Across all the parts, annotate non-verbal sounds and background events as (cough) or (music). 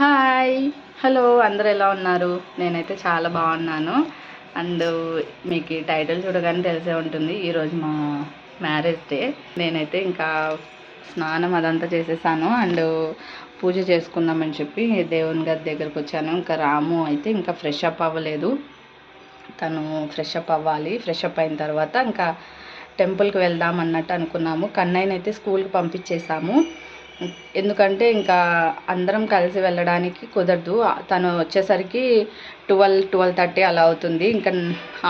Hi. Hello అందరు ఎలా ఉన్నారు? నేనైతే చాలా బాగున్నాను. అండ్ మీకు ఈ టైటిల్ చూడగానే తెలిసే ఉంటుంది ఈరోజు మా మ్యారేజ్ డే. నేనైతే ఇంకా స్నానం అదంతా చేసేసాను. అండ్ పూజ చేసుకుందామని చెప్పి దేవుని గారి దగ్గరకు వచ్చాను. ఇంకా రాము అయితే ఇంకా ఫ్రెష్ అప్ అవ్వలేదు. తను ఫ్రెష్ అప్ అవ్వాలి. ఫ్రెష్ అప్ అయిన తర్వాత ఇంకా టెంపుల్కి వెళ్దాం అన్నట్టు అనుకున్నాము. కన్నయ్యనైతే స్కూల్కి పంపించేసాము. ఎందుకంటే ఇంకా అందరం కలిసి వెళ్ళడానికి కుదరదు. తను వచ్చేసరికి ట్వెల్వ్ ట్వెల్వ్ థర్టీ అలా అవుతుంది. ఇంకా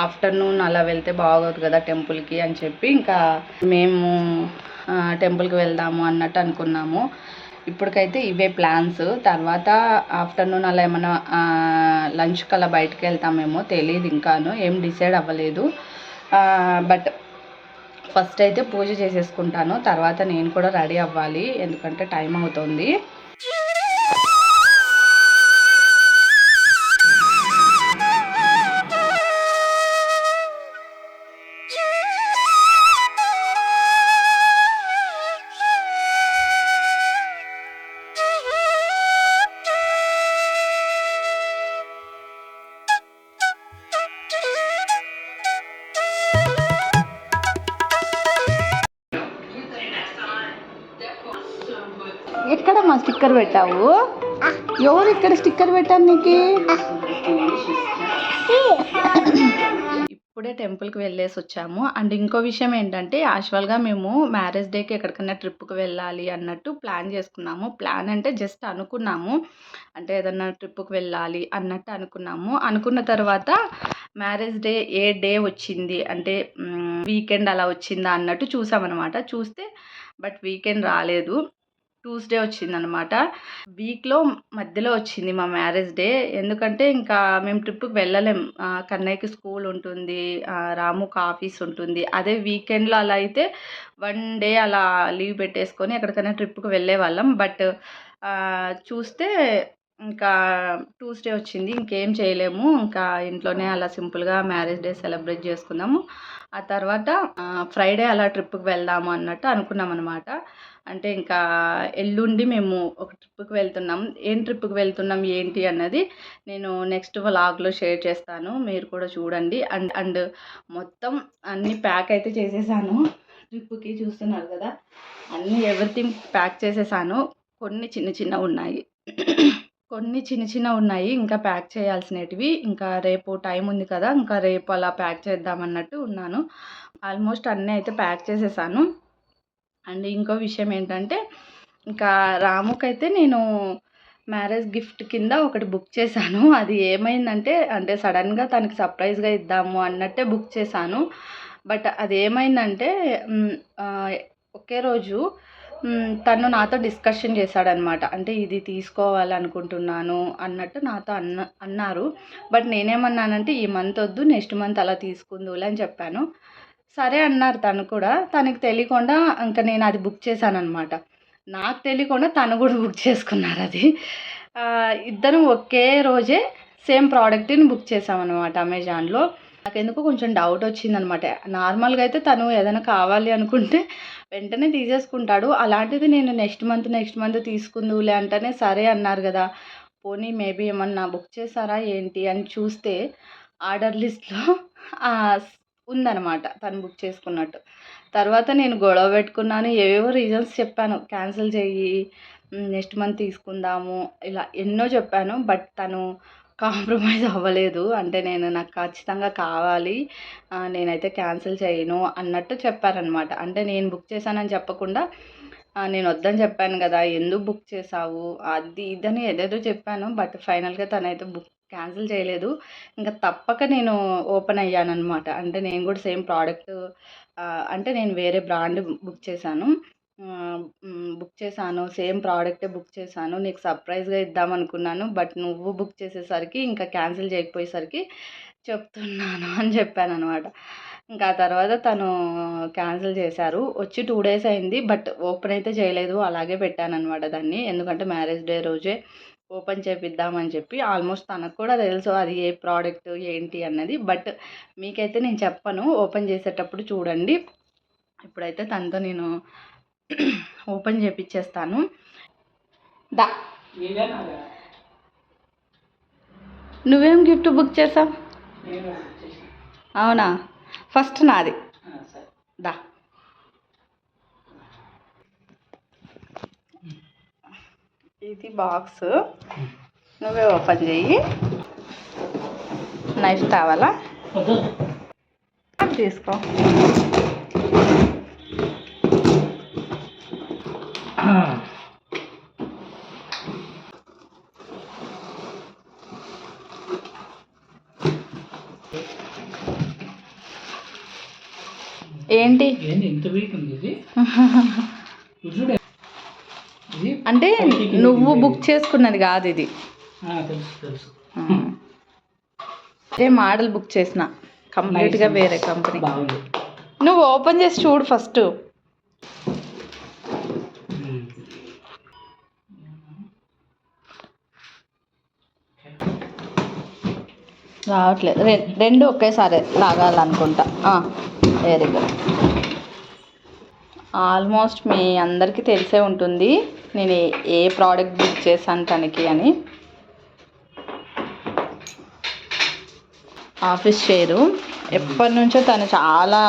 ఆఫ్టర్నూన్ అలా వెళ్తే బాగోదు కదా టెంపుల్కి అని చెప్పి ఇంకా మేము టెంపుల్కి వెళ్దాము అన్నట్టు అనుకున్నాము. ఇప్పటికైతే ఇవే ప్లాన్స్. తర్వాత ఆఫ్టర్నూన్ అలా ఏమైనా లంచ్కి అలా బయటకు వెళ్తామేమో తెలియదు ఇంకాను. ఏం డిసైడ్ అవ్వలేదు. బట్ ఫస్ట్ అయితే పూజ చేసేసుకుంటాను. తర్వాత నేను కూడా రెడీ అవ్వాలి. ఎందుకంటే టైం అవుతుంది. స్టిక్కర్ పెట్టావు? ఎవరు ఇక్కడ స్టిక్కర్ పెట్టారు నీకు? ఇప్పుడే టెంపుల్కి వెళ్ళేసి వచ్చాము. అండ్ ఇంకో విషయం ఏంటంటే యాక్చువల్గా మేము మ్యారేజ్ డేకి ఎక్కడికైనా ట్రిప్కి వెళ్ళాలి అన్నట్టు ప్లాన్ చేసుకున్నాము. ప్లాన్ అంటే జస్ట్ అనుకున్నాము. అంటే ఏదన్నా ట్రిప్కి వెళ్ళాలి అన్నట్టు అనుకున్నాము. అనుకున్న తర్వాత మ్యారేజ్ డే ఏ డే వచ్చింది? అంటే వీకెండ్ అలా వచ్చిందా అన్నట్టు చూసామన్నమాట. చూస్తే బట్ వీకెండ్ రాలేదు. ట్యూస్డే వచ్చిందనమాట వీక్లో మధ్యలో వచ్చింది మా మ్యారేజ్ డే ఎందుకంటే ఇంకా మేము ట్రిప్కి వెళ్ళలేం. కన్నయ్యకి స్కూల్ ఉంటుంది. రాముకు ఆఫీస్ ఉంటుంది. అదే వీకెండ్లో అలా అయితే వన్ డే అలా లీవ్ పెట్టేసుకొని ఎక్కడికైనా ట్రిప్కి వెళ్ళే వాళ్ళం. బట్ చూస్తే ఇంకా ట్యూస్డే వచ్చింది ఇంకేం చేయలేము. ఇంకా ఇంట్లోనే అలా సింపుల్గా మ్యారేజ్ డే సెలబ్రేట్ చేసుకుందాము. ఆ తర్వాత ఫ్రైడే అలా ట్రిప్కి వెళ్దాము అన్నట్టు అనుకున్నాం అనమాట అంటే ఇంకా ఎల్లుండి మేము ఒక ట్రిప్కి వెళ్తున్నాం. ఏం ట్రిప్కి వెళ్తున్నాం ఏంటి అన్నది నేను నెక్స్ట్ వ్లాగ్లో షేర్ చేస్తాను. మీరు కూడా చూడండి. అండ్ అండ్ మొత్తం అన్నీ ప్యాక్ అయితే చేసేసాను. ట్రిప్కి చూస్తున్నారు కదా. అన్నీ ఎవ్రీథింగ్ ప్యాక్ చేసేసాను. కొన్ని చిన్న చిన్న ఉన్నాయి. కొన్ని చిన్న చిన్న ఉన్నాయి. ఇంకా ప్యాక్ చేయాల్సినవి ఇంకా రేపు టైం ఉంది కదా ఇంకా రేపు అలా ప్యాక్ చేద్దామన్నట్టు ఉన్నాను. ఆల్మోస్ట్ అన్నీ అయితే ప్యాక్ చేసేసాను. అండ్ ఇంకో విషయం ఏంటంటే ఇంకా రాముకైతే నేను మ్యారేజ్ గిఫ్ట్ కింద ఒకటి బుక్ చేశాను. (laughs) అది ఏమైందంటే అంటే సడన్గా తనకి సర్ప్రైజ్గా ఇద్దాము అన్నట్టే బుక్ చేశాను. బట్ అది ఏమైందంటే ఒకే రోజు తను నాతో డిస్కషన్ చేశాడనమాట. అంటే ఇది తీసుకోవాలనుకుంటున్నాను అన్నట్టు నాతో అన్న అన్నారు. బట్ నేనేమన్నానంటే ఈ మంత్ వద్దు నెక్స్ట్ మంత్ అలా తీసుకుందులే అని చెప్పాను. సరే అన్నారు తను కూడా. తనకి తెలియకుండా ఇంకా నేను అది బుక్ చేశాను అనమాట నాకు తెలియకుండా తను కూడా బుక్ చేసుకున్నారు అది. ఇద్దరం ఒకే రోజే సేమ్ ప్రోడక్ట్ని బుక్ చేసామన్నమాట అమెజాన్లో. నాకెందుకు కొంచెం డౌట్ వచ్చిందనమాట. నార్మల్గా అయితే తను ఏదైనా కావాలి అనుకుంటే వెంటనే తీసేసుకుంటాడు. అలాంటిది నేను నెక్స్ట్ మంత్ నెక్స్ట్ మంత్ తీసుకుందులే అంటేనే సరే అన్నారు కదా. పోనీ మేబీ ఏమన్నా బుక్ చేశారా ఏంటి అని చూస్తే ఆర్డర్ లిస్ట్లో ఉందన్నమాట తను బుక్ చేసుకున్నట్టు. తర్వాత నేను గొడవ పెట్టుకున్నాను ఏవేవో రీజన్స్ చెప్పాను. క్యాన్సిల్ చెయ్యి నెక్స్ట్ మంత్ తీసుకుందాము ఇలా ఎన్నో చెప్పాను. బట్ తను కాంప్రమైజ్ అవ్వలేదు. అంటే నేను నాకు ఖచ్చితంగా కావాలి. నేనైతే క్యాన్సిల్ చేయను అన్నట్టు చెప్పారనమాట. అంటే నేను బుక్ చేశానని చెప్పకుండా నేను వద్దని చెప్పాను కదా ఎందుకు బుక్ చేసావు అది ఇదని ఏదేదో చెప్పాను బట్ ఫైనల్గా తనైతే బుక్ క్యాన్సిల్ చేయలేదు. ఇంకా తప్పక నేను ఓపెన్ అయ్యాను అనమాట అంటే నేను కూడా సేమ్ ప్రోడక్ట్ అంటే నేను వేరే బ్రాండ్ బుక్ చేశాను. బుక్ చేశాను. సేమ్ ప్రోడక్టే బుక్ చేశాను. నీకు సర్ప్రైజ్గా ఇద్దాం అనుకున్నాను. బట్ నువ్వు బుక్ చేసేసరికి ఇంకా క్యాన్సిల్ చేయకపోయేసరికి చెప్తున్నాను (laughs) అని చెప్పాను అనమాట ఇంకా ఆ తర్వాత తను క్యాన్సిల్ చేశారు. వచ్చి టూ డేస్ అయింది. బట్ ఓపెన్ అయితే చేయలేదు. అలాగే పెట్టాను అనమాట దాన్ని. ఎందుకంటే మ్యారేజ్ డే రోజే ఓపెన్ చేపిద్దామని చెప్పి ఆల్మోస్ట్ తనకు కూడా తెలుసు అది ఏ ప్రోడక్ట్ ఏంటి అన్నది. బట్ మీకైతే నేను చెప్పను. ఓపెన్ చేసేటప్పుడు చూడండి. ఇప్పుడైతే తనతో నేను ఓపెన్ చేపిచ్చేస్తాను. దా. నువ్వేం గిఫ్ట్ బుక్ చేసావు అవునా? ఫస్ట్ నాది. దా. ఇది బాక్స్. నువ్వే ఓపెన్ చెయ్యి. నైఫ్ కావాలా? తీసుకో. ఏంటి? (laughs) అంటే నువ్వు బుక్ చేసుకున్నది కాదు ఇది. అదే మోడల్ బుక్ చేసిన? కంప్లీట్గా. వేరే కంపెనీ నువ్వు ఓపెన్ చేసి చూడు ఫస్ట్ రావట్లేదు. రె- రెండు ఒకేసారి లాగాలనుకుంటా. Very good. ఆల్మోస్ట్ మీ అందరికీ తెలిసే ఉంటుంది నేను ఏ- ప్రోడక్ట్ బుక్ చేశాను తనకి అని. Office share. ఎప్పటి నుంచో తను చాలా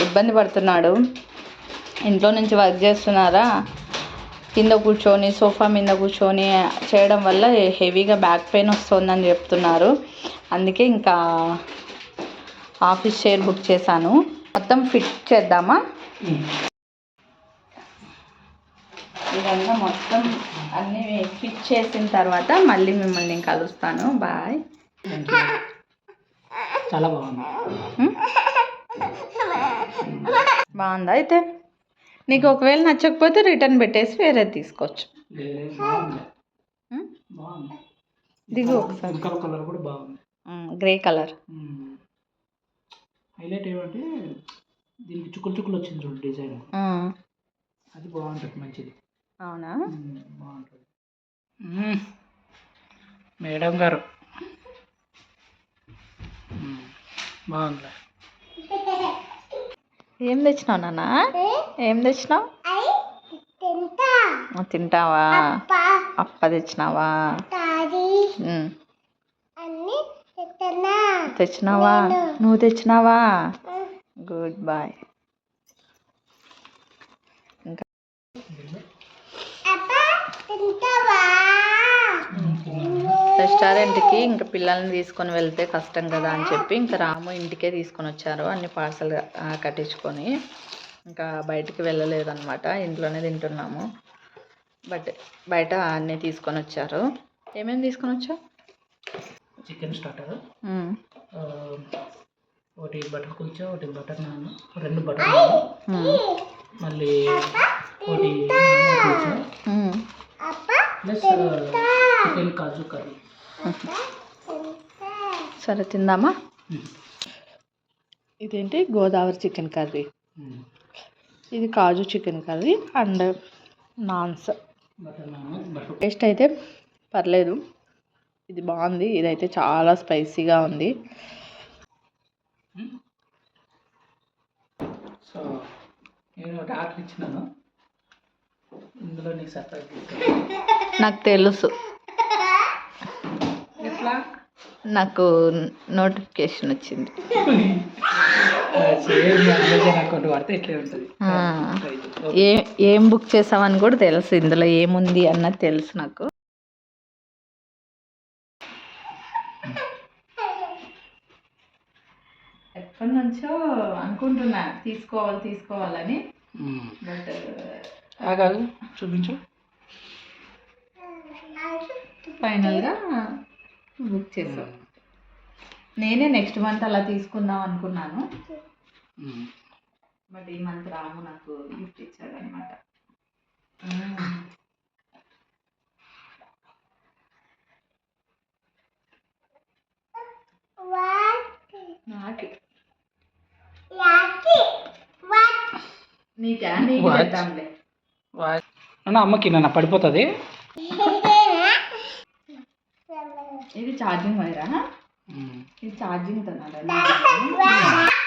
ఇబ్బంది పడుతున్నాడు. ఇంట్లో నుంచి వర్క్ చేస్తున్నారా? కింద కూర్చొని సోఫా మీద కూర్చొని చేయడం వల్ల హెవీగా బ్యాక్ పెయిన్ వస్తుందని చెప్తున్నారు. అందుకే ఇంకా ఆఫీస్ చైర్ బుక్ చేశాను. మొత్తం ఫిట్ చేద్దామా. ఇదంతా మొత్తం అన్నీ ఫిట్ చేసిన తర్వాత మళ్ళీ మిమ్మల్ని నేను కలుస్తాను. బాయ్. చాలా బాగుంది. బాగుందా అయితే? నీకు ఒకవేళ నచ్చకపోతే రిటర్న్ పెట్టేసి వేరేది తీసుకోవచ్చు. దిగు ఒకసారి. కలర్ కూడా బాగుంది. Grey colour. హైలైట్ ఏమంటే దీనికి చుక్కులు చుక్కులు వచ్చింది చూడు డిజైన్. అది బాగుంటుంది మంచిది. అవునా? బాగుంటుంది. మేడం గారు. బాగుంది. ఏం తెచ్చినావు నాన్న? ఏం? తెచ్చినావు? తింటావా? అప్ప. తెచ్చినావా. తెచ్చినావా? నువ్వు తెచ్చినావా? గుడ్ బాయ్ ఇంకా రెస్టారెంట్కి ఇంకా పిల్లల్ని తీసుకొని వెళ్తే కష్టం కదా అని చెప్పి ఇంకా రాము ఇంటికే తీసుకొని వచ్చారు అన్ని పార్సల్ కట్టించుకొని. ఇంకా బయటికి వెళ్ళలేదన్నమాట ఇంట్లోనే తింటున్నాము. బట్ బయట అన్నీ తీసుకొని వచ్చారు. ఏమేమి తీసుకొని వచ్చావు? చికెన్ స్టార్టర్ ఒకటి బటర్ కుల్చా ఒకటి బటర్ నాన్ రెండు బటర్ నాన్. మళ్ళీ ఒకటి. Plus chicken kaju curry. (laughs) సరే తిందామా? ఇదేంటి? Godavari chicken curry. ఇది కాజు chicken curry and naans. Taste అయితే పర్లేదు. ఇది బాగుంది. ఇదైతే చాలా స్పైసీగా ఉంది. సో నేను ఒకటి ఆర్డర్ ఇచ్చినాను. ఇందులో నీకు సర్ప్రైజ్ నాకు తెలుసు. నాకు నోటిఫికేషన్ వచ్చింది. ఏ ఏం బుక్ చేసామని కూడా తెలుసు. ఇందులో ఏముంది అన్నది తెలుసు నాకు. ఎప్పటి నుంచో అనుకుంటున్నా తీసుకోవాలి తీసుకోవాలని. బట్ కాదు చూపించు. ఫైనల్గా బుక్ చేసాం నేనే నెక్స్ట్ మంత్ అలా తీసుకుందాం అనుకున్నాను. బట్ ఈ మంత్ రాము నాకు గిఫ్ట్ ఇచ్చాడు అనమాట నాకు. నీకా? నీకు What? చేద్దాంలే అన్న అమ్మకి నన్ను పడిపోతుంది. (laughs) ఇది ఛార్జింగ్ వైరా ఇది ఛార్జింగ్ తనాలి